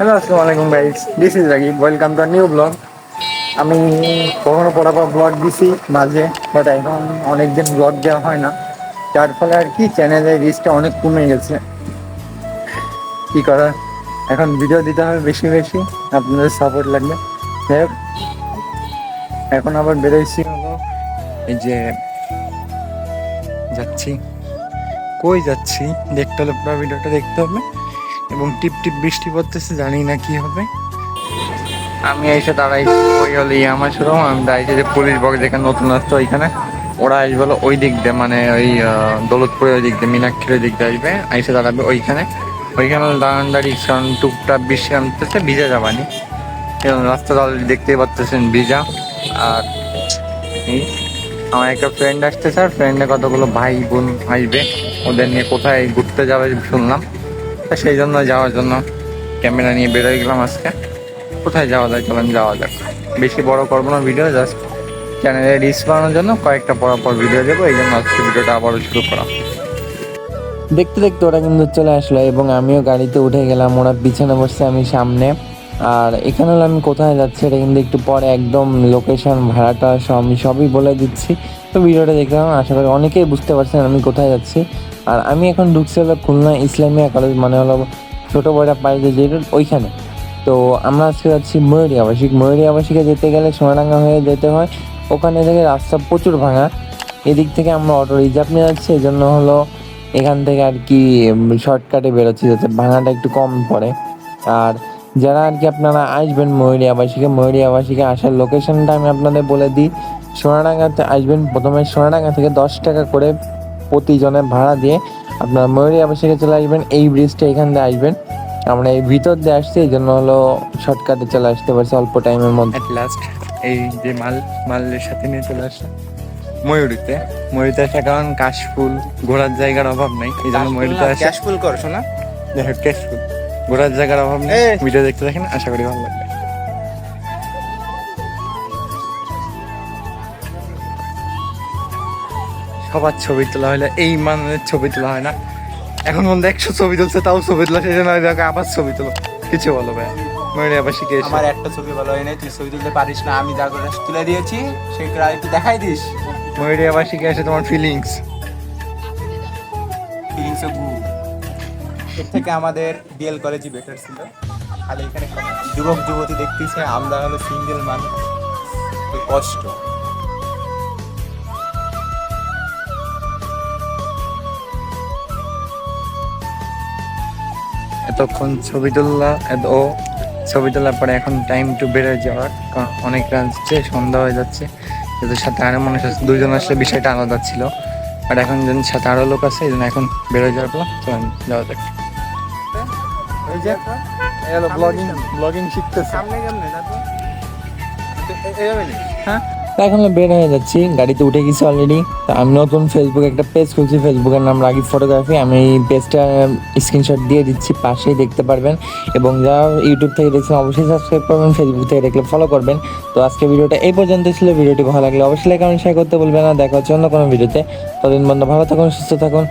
Hello আসসালামু আলাইকুম guys this is Ragib welcome to new blog আমি কখনো পড়াপর ব্লগ দিছি মাঝে বাট এখন অনেক দিন ব্লগ দেওয়া হয় না। যার ফলে আর কি চ্যানেলের রিচটা অনেক কমে গেছে। কি করার এখন ভিডিও দিতে হবে বেশি বেশি আপনাদের সাপোর্ট লাগবে। হোক, এখন আবার বেরোইছি হলো। এই যে যাচ্ছি। কই যাচ্ছি? দেখতে হলে পুরো ভিডিওটা দেখতে হবে। এবং টিপ টিপ বৃষ্টি পড়তেছে, জানি না কি হবে। আমি এসে দাঁড়াই, ওই হলো আমার শুরু আমি দাঁড়াইছি যে পুলিশ বক্স যেখানে নতুন আসতো ওইখানে। ওরা আসবে হলো ওই দিক দিয়ে মানে ওই দৌলতপুরের ওই দিক দিয়ে, মিনাক্ষীর দিক দিয়ে আসবে, এসে দাঁড়াবে ওইখানে। ওইখানে দাঁড়ান দাঁড়িয়ে, কারণ টুকটাক বৃষ্টি আনতেছে ভিজা যাবানি। এবং রাস্তা already দেখতেই পাচ্ছেন ভিজা। আর আমার একটা ফ্রেন্ড আসছে স্যার ফ্রেন্ডে কতগুলো ভাই বোন আসবে, ওদের নিয়ে কোথায় ঘুরতে যাবে শুনলাম। সেই জন্য যাওয়ার জন্য ক্যামেরা নিয়ে বেরোয় গেলাম আজকে। কোথায় যাওয়া যায় চলেন, যাওয়া যাক। বেশি বড় করব না ভিডিও জাস্ট চ্যানেলে রিস বানানোর জন্য কয়েকটা পর পর ভিডিও দেবো, এই জন্য আজকে ভিডিওটা আবারও শুরু করা। দেখতে দেখতে ওরা কিন্তু চলে আসলো এবং আমিও গাড়িতে উঠে গেলাম, ওরা পিছনে বসছে আমি সামনে। আর এখানে হলো আমি কোথায় যাচ্ছি, এটা কিন্তু একটু পরে একদম লোকেশন ভাড়াটা সব আমি সবই বলে দিচ্ছি। তো ভিডিওটা দেখলাম আশা করি অনেকেই বুঝতে পারছেন আমি কোথায় যাচ্ছি। আর আমি এখন ঢুকছি হলো খুলনা ইসলামিয়া কলেজ মানে হলো ছোটো বড়া পাই যে ওইখানে। তো আমরা আজকে যাচ্ছি ময়ূরী আবাসিক ময়ূরী আবাসিকে যেতে গেলে সোনাডাঙ্গা হয়ে যেতে হয়। ওখানে থেকে রাস্তা প্রচুর ভাঙা। এদিক থেকে আমরা অটো রিজার্ভ নিয়ে যাচ্ছি এই জন্য হলো এখান থেকে আর কি শর্টকাটে বেরোচ্ছি যাতে ভাঙাটা একটু কম পড়ে। আর যারা আর কি আপনারা আসবেন ময়ূরী আবাসিকে ময়ূরী আবাসিকে আসার লোকেশনটা আমি আপনাদের বলে দিই। সোনাডাঙ্গাতে আসবেন প্রথমে সোনাডাঙ্গা থেকে দশ টাকা করে প্রতিজনের ভাড়া দিয়ে আপনারা ময়ূরী আবাসিকে চলে আসবেন এই ব্রিজটা এখান দিয়ে আসবেন। আমরা এই ভিতর দিয়ে আসছি এই জন্য হলো শর্টকাটে চলে আসতে পারছি অল্প টাইমের মধ্যে। অ্যাট লাস্ট এই যে মাল মালের সাথে নিয়ে চলে আসছে ময়ূরীতে ময়ূরীতে আসার কারণ কাশফুল ঘোরার জায়গার অভাব নাই এই জন্য ময়ূরীতে আসে ক্যাশ ফুল কর শোনা। দেখো কাশফুল। ঘোরার জায়গার অভাব নেই। ভিডিও দেখতে দেখেন আশা করি ভালো লাগবে। সবার ছবি তোলা হলে এই মানের ছবি তোলা হয় না। এখন মধ্যে একশো ছবি তুলছে তাও ছবি তোলা সেই জন্য আবার ছবি তোলো। কিছু বলো ভাই ময়ূরী আবার শিখে আমার একটা ছবি ভালো হয় নাই তুই ছবি তুলতে পারিস না আমি যা করে তুলে দিয়েছি সেটা একটু দেখাই দিস। ময়ূরী আবার শিখে এসে তোমার ফিলিংস ফিলিংস অফ এর থেকে আমাদের বিএল কলেজই বেটার ছিল। খালি এখানে যুবক, যুবতী দেখতেছে, আমরা হলো সিঙ্গেল মানুষ। তো কষ্ট। এতক্ষণ ছবি তুললা এত ও ছবি তোলার পরে এখন টাইম টু বেড়ে যাওয়ার, কারণ অনেক রাজছে সন্ধ্যা হয়ে যাচ্ছে। যাদের সাথে আরও মানুষ আছে, দুইজন আসলে বিষয়টা আলাদা ছিল। আর এখন যেন সাথে আরও লোক আছে, এই জন্য এখন বেরোয় যাওয়ার পর যাওয়া যাক। এই যে হলো ব্লগিং ব্লগিং শিখতেছে। সামনে কেমনে এইভাবে হ্যাঁ? এখন বের হয়ে যাচ্ছি গাড়িতে উঠে গেছি অলরেডি তা আমি নতুন ফেসবুকে একটা পেজ খুলছি ফেসবুকের নাম রাগিব ফটোগ্রাফি আমি এই পেজটা স্ক্রিনশট দিয়ে দিচ্ছি পাশেই দেখতে পারবেন। এবং যারা ইউটিউব থেকে দেখছেন অবশ্যই সাবস্ক্রাইব করবেন ফেসবুক থেকে দেখলে ফলো করবেন। তো আজকে ভিডিওটা এই পর্যন্ত ছিল। ভিডিওটি ভালো লাগলে অবশ্যই লাইক কমেন্ট শেয়ার করতে বলবেন না। দেখা হচ্ছে অন্য কোনো ভিডিওতে। ততদিন বন্ধু ভালো থাকুন সুস্থ থাকুন।